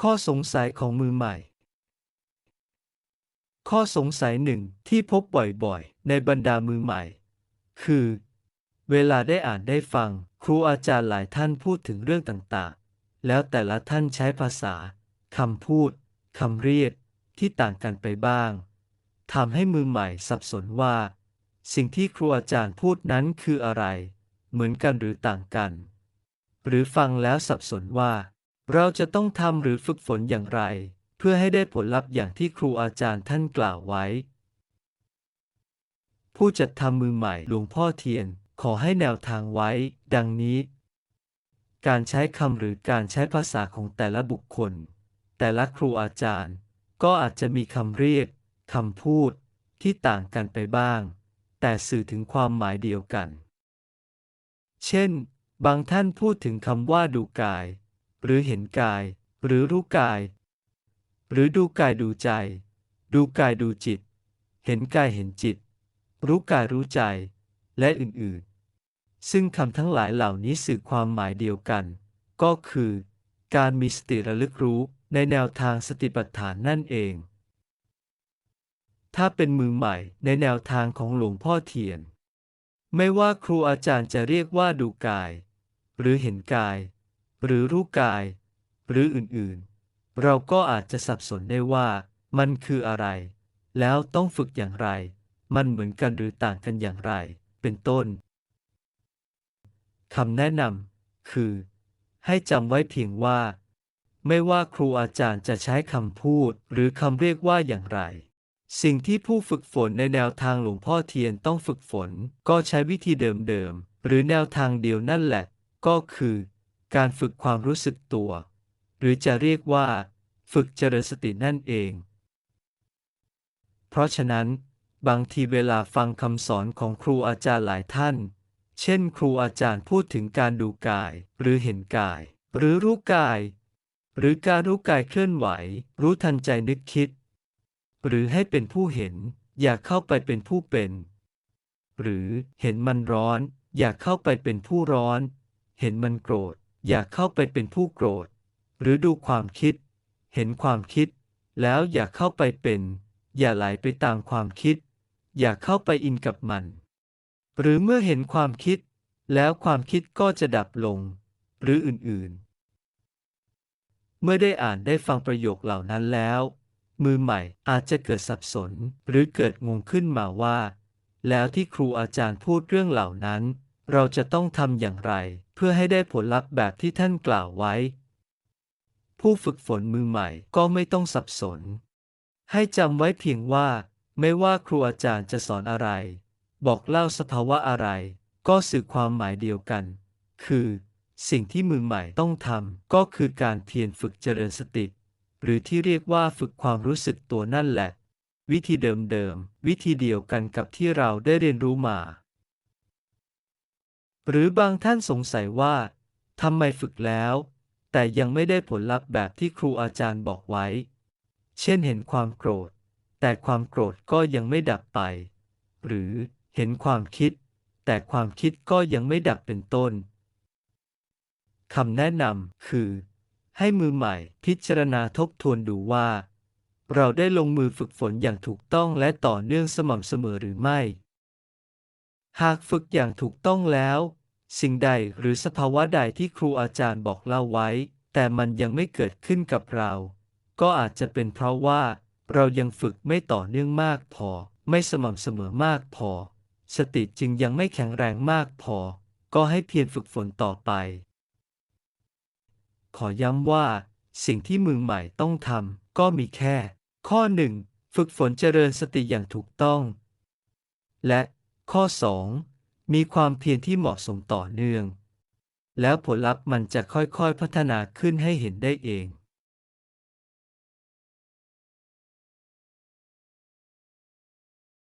ข้อสงสัยของมือใหม่ ข้อสงสัยหนึ่งที่พบบ่อยๆ ในบรรดามือใหม่ คือ เวลาได้อ่านได้ฟัง ครูอาจารย์หลายท่านพูดถึงเรื่องต่างๆ แล้วแต่ละท่านใช้ภาษาคำพูดคำเรียกที่ต่างกันไปบ้างทำให้มือใหม่สับสนว่า สิ่งที่ครูอาจารย์พูดนั้นคืออะไร เหมือนกันหรือต่างกัน หรือฟังแล้วสับสนว่า เราจะต้องทำหรือฝึกฝนอย่างไร เพื่อให้ได้ผลลัพธ์อย่างที่ครูอาจารย์ท่านกล่าวไว้ ผู้จัดทำมือใหม่หลวงพ่อเทียน ขอให้แนวทางไว้ ดังนี้ การใช้คำหรือการใช้ภาษาของแต่ละบุคคล แต่ละครูอาจารย์ ก็อาจจะมีคำเรียกคำพูดที่ต่างกันไปบ้าง แต่สื่อถึงความหมายเดียวกัน เช่น บางท่านพูดถึงคำว่าดูกาย หรือเห็นกาย หรือรู้กาย หรือดูกายดูใจ ดูกายดูจิต เห็นกายเห็นจิต รู้กายรู้ใจ และอื่นๆ ซึ่งคำทั้งหลายเหล่านี้สื่อความหมายเดียวกัน ก็คือ การมีสติระลึกรู้ในแนวทางสติปัฏฐานนั่นเอง ถ้าเป็นมือใหม่ในแนวทางของหลวงพ่อเทียน ไม่ว่าครูอาจารย์จะเรียกว่าดูกาย หรือเห็นกาย หรือรู้กาย หรืออื่นๆ เราก็อาจจะสับสนได้ว่ามันคืออะไร แล้วต้องฝึกอย่างไร มันเหมือนกันหรือต่างกันอย่างไร เป็นต้นคำแนะนำคือ ให้จำไว้เพียงว่า ไม่ว่าครูอาจารย์จะใช้คำพูดหรือคำเรียกว่าอย่างไร สิ่งที่ผู้ฝึกฝนในแนวทางหลวงพ่อเทียนต้องฝึกฝน ก็ใช้วิธีเดิมๆหรือแนวทางเดียวนั่นแหละ ก็คือ การฝึกความรู้สึกตัว หรือจะเรียกว่า ฝึกเจริญสตินั่นเอง เพราะฉะนั้น บางทีเวลาฟังคำสอนของครูอาจารย์หลายท่าน เช่น ครูอาจารย์พูดถึงการดูกาย หรือเห็นกาย หรือรู้กาย หรือการรู้กายเคลื่อนไหว รู้ทันใจนึกคิด หรือให้เป็นผู้เห็น อยากเข้าไปเป็นผู้เป็น หรือเห็นมันร้อน อยากเข้าไปเป็นผู้ร้อน เห็นมันโกรธ อยากเข้าไปเป็นผู้โกรธ หรือดูความคิด เห็นความคิด แล้วอยากเข้าไปเป็น อย่าไหลไปตามความคิด อย่าเข้าไปอินกับมัน หรือเมื่อเห็นความคิด แล้วความคิดก็จะดับลง หรืออื่นๆ เมื่อได้อ่านได้ฟังประโยคเหล่านั้นแล้ว มือใหม่อาจจะเกิดสับสนหรือเกิดงงขึ้นมาว่า แล้วที่ครูอาจารย์พูดเรื่องเหล่านั้น เราจะต้องทำอย่างไร เพื่อให้ได้ผลลัพธ์แบบที่ท่านกล่าวไว้ ผู้ฝึกฝนมือใหม่ก็ไม่ต้องสับสน ให้จำไว้เพียงว่า ไม่ว่าครูอาจารย์จะสอนอะไร บอกเล่าสภาวะอะไร ก็สื่อความหมายเดียวกัน คือ สิ่งที่มือใหม่ต้องทำก็คือการเพียรฝึกเจริญสติ หรือที่เรียกว่าฝึกความรู้สึกตัวนั่นแหละ วิธีเดิมๆวิธีเดียวกันกับที่เราได้เรียนรู้มา หรือบางท่านสงสัยว่าทำไมฝึกแล้ว แต่ยังไม่ได้ผลลัพธ์แบบที่ครูอาจารย์บอกไว้ เช่นเห็นความโกรธ แต่ความโกรธก็ยังไม่ดับไป หรือเห็นความคิด แต่ความคิดก็ยังไม่ดับเป็นต้นคำแนะนำคือ ให้มือใหม่พิจารณาทบทวนดูว่า เราได้ลงมือฝึกฝนอย่างถูกต้องและต่อเนื่องสม่ำเสมอหรือไม่ หากฝึกอย่างถูกต้องแล้ว สิ่งใดหรือสภาวะใดที่ครูอาจารย์บอกเล่าไว้ แต่มันยังไม่เกิดขึ้นกับเรา ก็อาจจะเป็นเพราะว่า เรายังฝึกไม่ต่อเนื่องมากพอ ไม่สม่ำเสมอมากพอ สติจึงยังไม่แข็งแรงมากพอ ก็ให้เพียรฝึกฝนต่อไป ขอย้ำว่า สิ่งที่มือใหม่ต้องทำก็มีแค่ ข้อ 1. ฝึกฝนเจริญสติอย่างถูกต้อง และ ข้อ 2. มีความเพียรที่เหมาะสมต่อเนื่อง แล้วผลลัพธ์มันจะค่อยๆพัฒนาขึ้นให้เห็นได้เอง